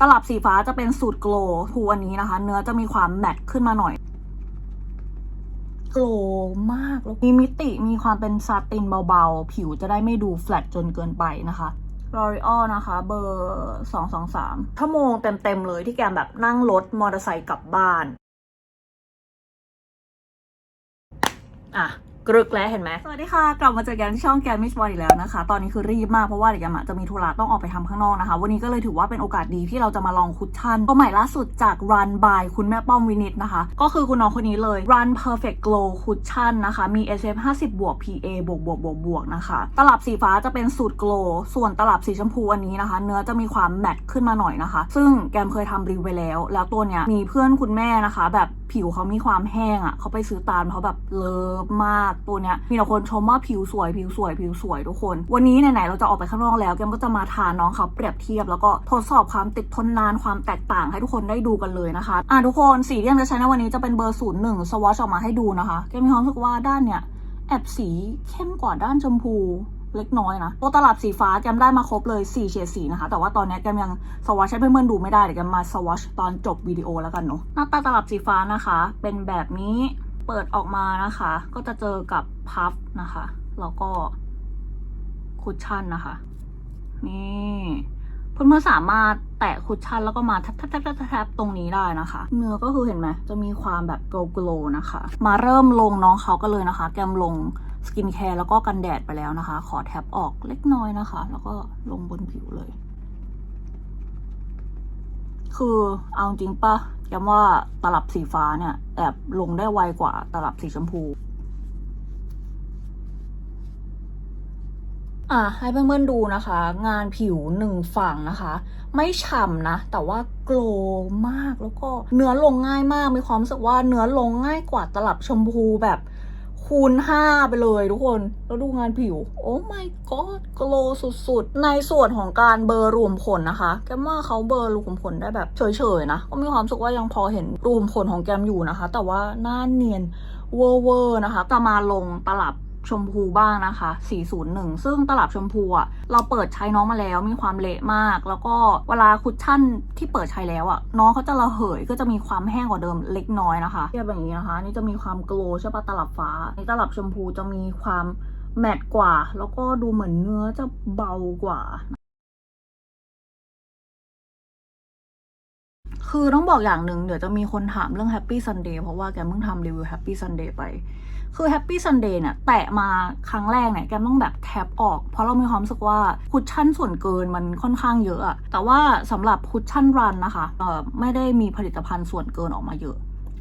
ตลับสีฟ้าจะเป็นสูตรโกลทูอันนี้นะคะ เนื้อจะมีความแมตต์ขึ้นมาหน่อย โกลมากแล้วมีมิติมีความเป็นซาตินเบาๆ ผิวจะได้ไม่ดูแฟลตจนเกินไปนะคะ L'Oreal นะคะ เบอร์ 223ชั่วโมงเต็มๆเลยที่แกมแบบนั่งรถมอเตอร์ไซค์กลับบ้าน อะ กรึกแล้วเห็นไหมสวัสดีค่ะ กลับมาเจอกันที่ช่องแกมมิชบอลอีกแล้วนะคะ ตอนนี้คือรีบมากเพราะว่าเดี๋ยวแกมอะจะมีธุระต้องออกไปทำข้างนอกนะคะ วันนี้ก็เลยถือว่าเป็นโอกาสดีที่เราจะมาลองคุชชั่นตัวใหม่ล่าสุดจาก Run by คุณแม่ป้อมวินิตนะคะ ก็คือคุณน้องคนนี้เลย Run Perfect Glow Cushion นะคะ มี SF 50บวก PA บวกบวกบวกบวกนะคะ ตลับสีฟ้าจะเป็นสูตร Glow ส่วนตลับสีชมพูอันนี้นะคะ เนื้อจะมีความแมตต์ขึ้นมาหน่อยนะคะ ซึ่งแกมเคยทำรีวิวไปแล้ว แล้วตัวเนี้ยมีเพื่อนคุณแม่นะคะ แบบผิวเขามีความแห้งอะ่ะเขาไปซื้อตามเขาแบบเลิฟมากตัวเนี้ยมีแต่คนชมว่าผิวสวยผิวสวยผิวสวยทุกคน วันนี้ไหนๆเราจะออกไปข้างนอกแล้วแกมก็จะมาทาน้องเขาเปรียบเทียบแล้วก็ทดสอบความติดทนนานความแตกต่างให้ทุกคนได้ดูกันเลยนะคะอะทุกคนสีที่แกมจะใช้ในวันนี้จะเป็นเบอร์ศูนย์หนึ่งสวอชออกมาให้ดูนะคะแกมมีความรู้สึกว่าด้านเนี้ยแอบสีเข้มกว่าด้านชมพูเล็กน้อยนะตัวตลับสีฟ้าแกมได้มาครบเลย 4 เฉดสีนะคะ แต่ว่าตอนนี้แกมยังสวอชให้เพื่อนๆดูไม่ได้เดี๋ยวแกมมาสวอชตอนจบวิดีโอแล้วกันเนาะหน้าตาตลับสีฟ้านะคะ เป็นแบบนี้ เปิดออกมานะคะ ก็จะเจอกับพัฟนะคะ แล้วก็คุชชั่นนะคะ นี่เพื่อนๆสามารถแตะคุชชั่นแล้วก็มาแทบแทบแทบตรงนี้ได้นะคะ เนื้อก็คือเห็นไหมจะมีความแบบโกลโกลนะคะ มาเริ่มลงน้องเขากันเลยนะคะ แกมลงสกินแคร์แล้วก็กันแดดไปแล้วนะคะ ขอแท็บออกเล็กน้อยนะคะ แล้วก็ลงบนผิวเลย คือเอาจริงปะแกมว่าตลับสีฟ้าเนี่ยแอบลงได้ไวกว่าตลับสีชมพู อะให้เพื่อนๆดูนะคะ งานผิวหนึ่งฝั่งนะคะ ไม่ฉ่ำนะ แต่ว่าโกลมากแล้วก็เนื้อลงง่ายมาก มีความรู้สึกว่าเนื้อลงง่ายกว่าตลับชมพูแบบ คูณห้าไปเลยทุกคน แล้วดูงานผิว โอ้ my god โกลสุดๆ ในส่วนของการเบอร์รวมขนนะคะ แกมว่าเขาเบอร์รวมขนได้แบบเฉยๆนะ ก็มีความสุขว่ายังพอเห็นรวมขนของแกมอยู่นะคะ แต่ว่าหน้าเนียนเวอร์เวอร์นะคะจะมาลงตลับ ชมพูบ้างนะคะ 401 ซึ่งตลับชมพูอะเราเปิดใช้น้องมาแล้วมีความเละมาก แล้วก็เวลาคุชชั่นที่เปิดใช้แล้วอะน้องเขาจะระเหยก็จะมีความแห้งกว่าเดิมเล็กน้อยนะคะเทียบอย่างนี้นะคะ นี่จะมีความโกลว์ใช่ปะตลับฟ้าในตลับชมพูจะมีความแมตต์กว่า แล้วก็ดูเหมือนเนื้อจะเบากว่าคือต้องบอกอย่างหนึ่งเดี๋ยวจะมีคนถามเรื่อง Happy Sunday เพราะว่าแกเพิ่งทำรีวิว Happy Sunday ไป คือ Happy Sunday เนี่ยแตะมาครั้งแรกเนี่ยแกมต้องแบบแท็บออก เพราะเรามีความรู้สึกว่าคุชชั่นส่วนเกินมันค่อนข้างเยอะอะแต่ว่าสำหรับคุชชั่นรันนะคะเออไม่ได้มีผลิตภัณฑ์ส่วนเกินออกมาเยอะ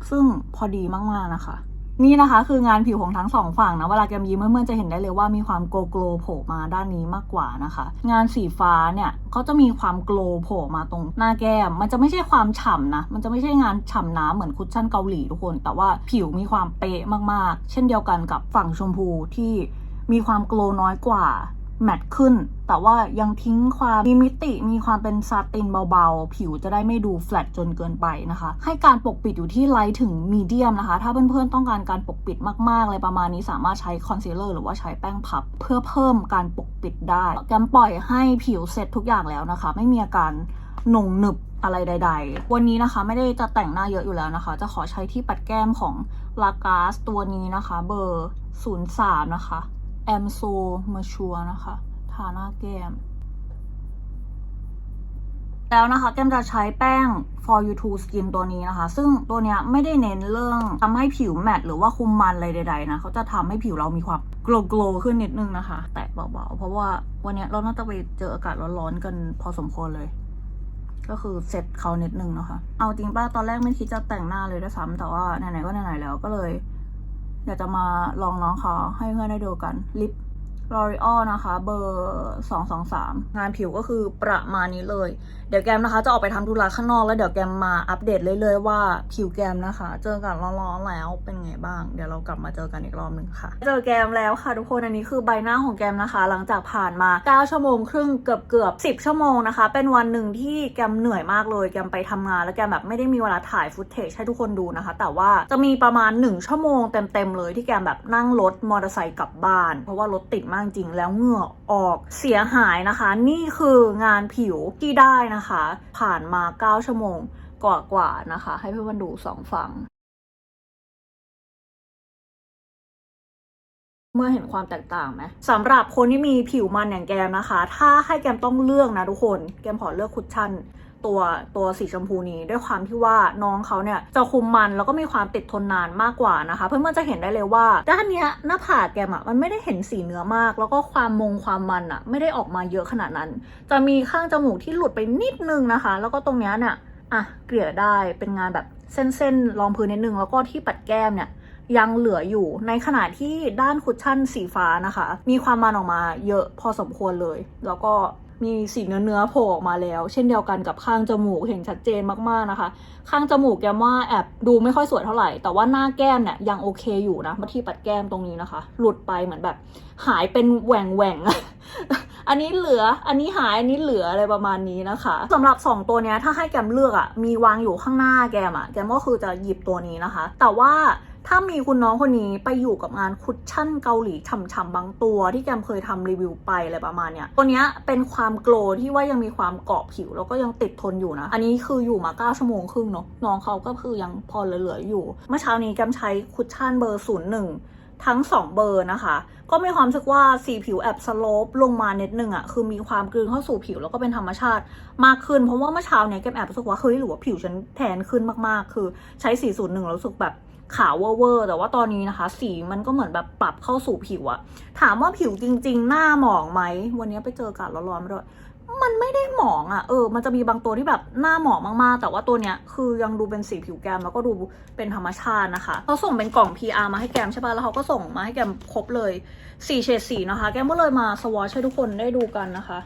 ซึ่งพอดีมากๆนะคะ นี่นะคะคืองานผิวของทั้งสองฝั่งนะเวลาแกมยิ้มเมื่อจะเห็นได้เลยว่ามีความโกลโกลโผล่มาด้านนี้มากกว่านะคะ งานสีฟ้าเนี่ยเขาจะมีความโกลโผล่มาตรงหน้าแก้ม มันจะไม่ใช่ความฉ่ำนะ มันจะไม่ใช่งานฉ่ำน้ำเหมือนคุชชั่นเกาหลีทุกคน แต่ว่าผิวมีความเป๊ะมากๆ เช่นเดียวกันกับฝั่งชมพูที่มีความโกลน้อยกว่า แมตต์ขึ้น แต่ว่ายังทิ้งความมีมิติมีความเป็นซาตินเบาๆ ผิวจะได้ไม่ดูแฟลตจนเกินไปนะคะ ให้การปกปิดอยู่ที่ไลท์ถึงมีเดียมนะคะ ถ้าเพื่อนๆต้องการการปกปิดมากๆเลยประมาณนี้สามารถใช้คอนซีลเลอร์หรือว่าใช้แป้งพับ เพื่อเพิ่มการปกปิดได้แกมปล่อยให้ผิวเสร็จทุกอย่างแล้วนะคะ ไม่มีอาการหน่งหนึบอะไรใด ๆ วันนี้นะคะไม่ได้จะแต่งหน้าเยอะอยู่แล้วนะคะ จะขอใช้ที่ปัดแก้มของลากาสตัวนี้นะคะ เบอร์ 03 นะคะ แอมโซมาชัวนะคะ ทาหน้าแก้ม แล้วนะคะแก้มจะใช้แป้ง for you to skin ตัวนี้นะคะ ซึ่งตัวเนี้ยไม่ได้เน้นเรื่องทำให้ผิวแมตหรือว่าคุมมันอะไรใดๆนะเขาจะทำให้ผิวเรามีความ glow glow ขึ้นนิดนึงนะคะ แตะเบาๆ เพราะว่าวันเนี้ยเราน่าจะไปเจออากาศร้อนๆกันพอสมควรเลย ก็คือเสร็จเขานิดนึงนะคะ เอาจริงป้าตอนแรกไม่คิดจะแต่งหน้าเลยด้วยซ้ำแต่ว่าไหนๆก็ไหนๆแล้วก็เลย อยากจะมาลองน้องเขาให้เพื่อนได้ดูกันลิป L'Oreal นะคะเบอร์ 223 งานผิวก็คือประมาณนี้เลย เดี๋ยวแกมนะคะจะออกไปทำธุระข้างนอกแล้วเดี๋ยวแกมมาอัปเดตเรื่อยๆว่าผิวแกมนะคะ เจอกันร้อนๆแล้วเป็นไงบ้าง เดี๋ยวเรากลับมาเจอกันอีกรอบหนึ่งค่ะ เจอแกมแล้วค่ะทุกคนอันนี้คือใบหน้าของแกมนะคะ หลังจากผ่านมา 9 ชั่วโมงครึ่งเกือบเกือบ10 ชั่วโมงนะคะ เป็นวันหนึ่งที่แกมเหนื่อยมากเลยแกมไปทำงานแล้วแกมแบบไม่ได้มีเวลาถ่ายฟุตเทจให้ทุกคนดูนะคะ แต่ว่าจะมีประมาณ 1 ชั่วโมงเต็มๆเลยที่แกมแบบนั่งรถมอเตอร์ไซค์กลับบ้าน เพราะว่ารถติดมากจริงแล้วเหงื่อออกเสียหายนะคะ นี่คืองานผิวที่ได้นะคะ ผ่านมา 9 ชั่วโมงกว่าๆนะคะ ให้เพื่อนๆดูสองฝั่ง มื่อเห็นความแตกต่างไหมสำหรับคนที่มีผิวมันอย่างแกมนะคะ ถ้าให้แกมต้องเลือกนะทุกคน แกมขอเลือกคุชชั่นตัวตัวสีชมพูนี้ด้วยความที่ว่าน้องเขาเนี่ยจะคุมมันแล้วก็มีความติดทนนานมากกว่านะคะ เพื่อนๆจะเห็นได้เลยว่า ด้านเนี้ยหน้าผากแกมอะมันไม่ได้เห็นสีเนื้อมาก แล้วก็ความมงความมันอะไม่ได้ออกมาเยอะขนาดนั้น จะมีข้างจมูกที่หลุดไปนิดนึงนะคะ แล้วก็ตรงเนี้ยเนี่ยอะเกลี่ยได้เป็นงานแบบเส้นๆรองพื้นนิดนึงแล้วก็ที่ปัดแก้มเนี่ย ยังเหลืออยู่ ในขณะที่ด้านคุชชั่นสีฟ้านะคะ มีความมันออกมาเยอะพอสมควรเลย แล้วก็มีสีเนื้อเนื้อๆโผล่ออกมาแล้ว เช่นเดียวกันกับข้างจมูกเห็นชัดเจนมากๆนะคะ ข้างจมูกแกมว่าแอบดูไม่ค่อยสวยเท่าไหร่ แต่ว่าหน้าแก้มเนี่ยยังโอเคอยู่นะมาที่ปัดแก้มตรงนี้นะคะ หลุดไปเหมือนแบบ หายเป็นแหว่งแหว่งอันนี้เหลือ อันนี้หาย อันนี้เหลืออะไรประมาณนี้นะคะสำหรับ 2 ตัวนี้ถ้าให้แกมเลือกอะ่ะ มีวางอยู่ข้างหน้าแกมอะ่ะ แกมก็คือจะหยิบตัวนี้นะคะ แต่ว่า ถ้ามีคุณน้องคนนี้ไปอยู่กับงานคุชชั่นเกาหลีฉ่ำๆบางตัว ที่แกมเคยทำรีวิวไปอะไรประมาณเนี้ยตัวเนี้ยเป็นความโกลที่ว่ายังมีความเกาะผิว แล้วก็ยังติดทนอยู่นะ อันนี้คืออยู่มา9ชั่วโมงครึ่งเนาะน้องเขาก็คือยังพอเหลือๆอยู่ เมื่อเช้านี้แกมใช้คุชชั่นเบอร์01ทั้ง 2 เบอร์นะคะ ก็มีความรู้สึกว่าสีผิวแอบสโลปลงมาเนิดนึงอะ่ะคือมีความกลืนเข้าสู่ผิวแล้วก็เป็นธรรมชาติมากขึ้น เพราะว่าเมื่อเช้าเนี่ยแกมแอบรู้สึกว่าเฮ้ยหรือว่าผิวฉันแทนขึ้นมากๆ คือใช้สีศูนย์หนึ่งแล้วรู้สึกแบบ ขาวเวอร์แต่ว่าตอนนี้นะคะ สีมันก็เหมือนแบบปรับเข้าสู่ผิวอะถามว่าผิวจริง ๆ หน้าหมองไหม วันนี้ไปเจออากาศร้อนๆมาด้วยมันไม่ได้หมองอะ่ะ เออ มันจะมีบางตัวที่แบบหน้าหมองมากๆ แต่ว่าตัวเนี้ยคือยังดูเป็นสีผิวแกมแล้วก็ดูเป็นธรรมชาตินะคะเขาส่งเป็นกล่อง PR มาให้แกมใช่ป่ะ แล้วเขาก็ส่งมาให้แกมครบเลยสี่เฉดสีนะคะ แกมก็เลยมาสวอชให้ทุกคนได้ดูกันนะคะ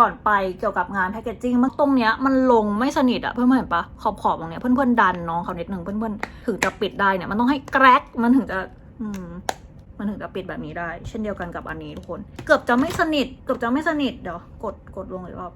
ก่อนไปเกี่ยวกับงานแพคเกจจิ้งมันตรงเนี้ยมันลงไม่สนิทอะเพื่อนๆเห็นปะขอบขอบตรงเนี้ยเพื่อนๆดันน้องเขาเนิดนึงเพื่อนๆถึงจะปิดได้เนี่ยมันต้องให้แกรกมันถึงจะอืมมันถึงจะปิดแบบนี้ได้ เช่นเดียวกันกับอันนี้ทุกคน เกือบจะไม่สนิท เกือบจะไม่สนิทเดี๋ยวกดกดลงอีกรอบ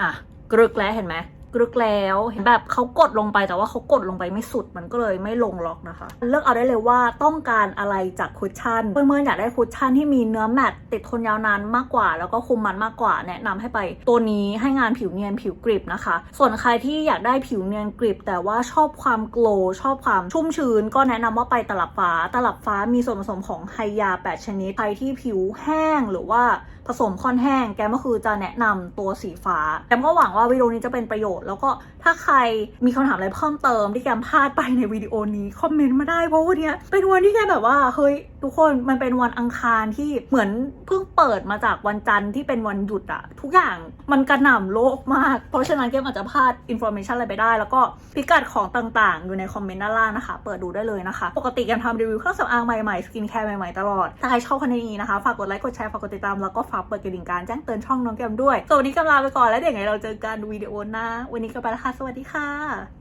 อะกรึกแล้วเห็นไหม กรึกแล้วเห็นแบบเขากดลงไปแต่ว่าเขากดลงไปไม่สุดมันก็เลยไม่ลงล็อกนะคะ เลือกเอาได้เลยว่าต้องการอะไรจากคุชชั่นเพื่อนๆอยากได้คุชชั่นที่มีเนื้อแมตติดทนยาวนานมากกว่า แล้วก็คุมมันมากกว่า แนะนำให้ไปตัวนี้ให้งานผิวเนียนผิวกริบนะคะ ส่วนใครที่อยากได้ผิวเนียนกริบ แต่ว่าชอบความโกลชอบความชุ่มชื้น ก็แนะนำว่าไปตลับฟ้า ตลับฟ้ามีส่วนผสมของไฮยา 8 ชนิดใครที่ผิวแห้งหรือว่า ผสมค่อนแห้ง แกมก็คือจะแนะนำตัวสีฟ้า แกมก็หวังว่าวิดีโอนี้จะเป็นประโยชน์ แล้วก็ถ้าใครมีคำถามอะไรเพิ่มเติมที่แกมพลาดไปในวิดีโอนี้คอมเมนต์มาได้เพราะวันนี้เป็นวันที่แกแบบว่าเฮ้ยทุกคนมันเป็นวันอังคารที่เหมือนเพิ่งเปิดมาจากวันจันทร์ที่เป็นวันหยุดอะทุกอย่างมันกระหน่ำโลกมาก เพราะฉะนั้นแกมอาจจะพลาดอินโฟเมชันอะไรไปได้ แล้วก็พิกัดของต่างๆ อยู่ในคอมเมนต์ด้านล่างนะคะ เปิดดูได้เลยนะคะ ปกติแกมทำรีวิวเครื่องสำอางใหม่ๆสกินแคร์ใหม่ๆตลอดถ้าใครชอบคอนเทนต์นี้นะคะฝากกดไลค์กดแชร์ฝากกดติดตามแล้วก็ฝากเปิดกระดิ่งการแจ้งเตือนช่องน้องแกมด้วยสวัสดีกำลาไปก่อนแล้วเดี๋ยวไงเราเจอกันวิดีโอหน้าวันนี้ก็ไปแล้วค่ะสวัสดีค่ะ